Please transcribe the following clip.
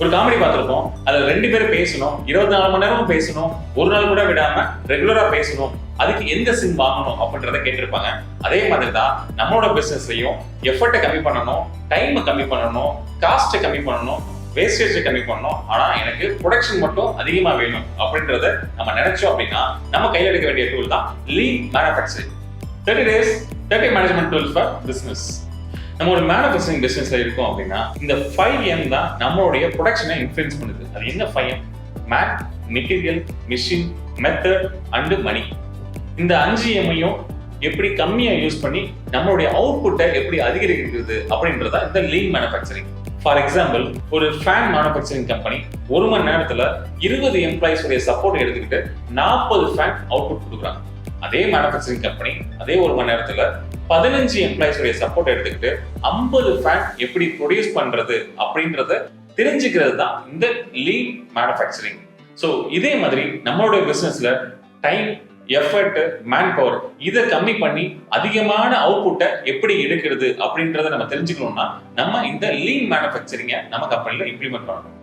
ஒரு காமெடி பார்த்துருப்போம். அதுல ரெண்டு பேரும் பேசணும். இருபத்தி நாலு மணி நேரமும் பேசணும். ஒரு நாள் கூட விடாம ரெகுலரா பேசணும். அதுக்கு எந்த சிம் வாங்கணும் அப்படின்றத கேட்டிருப்பாங்க. அதே மாதிரி தான் நம்மளோட பிசினஸ்லயும் எஃபர்ட்டை கம்மி பண்ணணும் டைமை கம்மி பண்ணணும் காஸ்ட்டை கம்மி பண்ணணும் வேஸ்டேஜை கம்மி பண்ணணும். ஆனா எனக்கு ப்ரொடக்ஷன் மட்டும் அதிகமா வேணும் அப்படின்றத நம்ம நினைச்சோம் அப்படின்னா நம்ம கையில் எடுக்க வேண்டிய டூல் தான் lean manufacturing thirty days thirty management tool for business நம்ம ஒரு மேனுஃபேக்சரிங் பிஸ்னஸ்ல இருக்கோம் அப்படின்னா இந்த ஃபைவ் எம் தான் நம்மளுடைய ப்ரொடக்ஷனை இன்ஃபுளுன்ஸ் பண்ணுது. அது என்ன five M made material machine method and money இந்த அஞ்சு எம்மையும் எப்படி கம்மியா யூஸ் பண்ணி நம்மளுடைய அவுட்புட்டை எப்படி அதிகரிக்கிறது அப்படின்றதா இந்த லீன் மேனுஃபேக்சரிங் ஃபார் எக்ஸாம்பிள் ஒரு ஃபேன் மேனுஃபேக்சரிங் கம்பெனி ஒரு மணி நேரத்துல இருபது எம்ப்ளாயிஸ் உடைய சப்போர்ட் எடுத்துக்கிட்டு நாற்பது ஃபேன் அவுட்புட் கொடுக்குறாங்க. அதே மேனுஃபேக்சரிங் கம்பெனி அதே ஒரு மணி நேரத்தில் பதினஞ்சு எம்ப்ளாயிஸுடைய சப்போர்ட் எடுத்துக்கிட்டு ஐம்பது ஃபேன் எப்படி ப்ரொடியூஸ் பண்றது அப்படின்றத தெரிஞ்சுக்கிறது தான் இந்த லீன் மேனுஃபேக்சரிங் ஸோ இதே மாதிரி நம்மளுடைய பிஸ்னஸில் டைம் எஃபர்ட் மேன் பவர் இதை கம்மி பண்ணி அதிகமான அவுட்புட்டை எப்படி எடுக்கிறது அப்படின்றத நம்ம தெரிஞ்சுக்கணும்னா நம்ம இந்த லீன் மேனுஃபேக்சரிங்கை நம்ம கம்பெனியில் இம்ப்ளிமெண்ட் பண்ணணும்.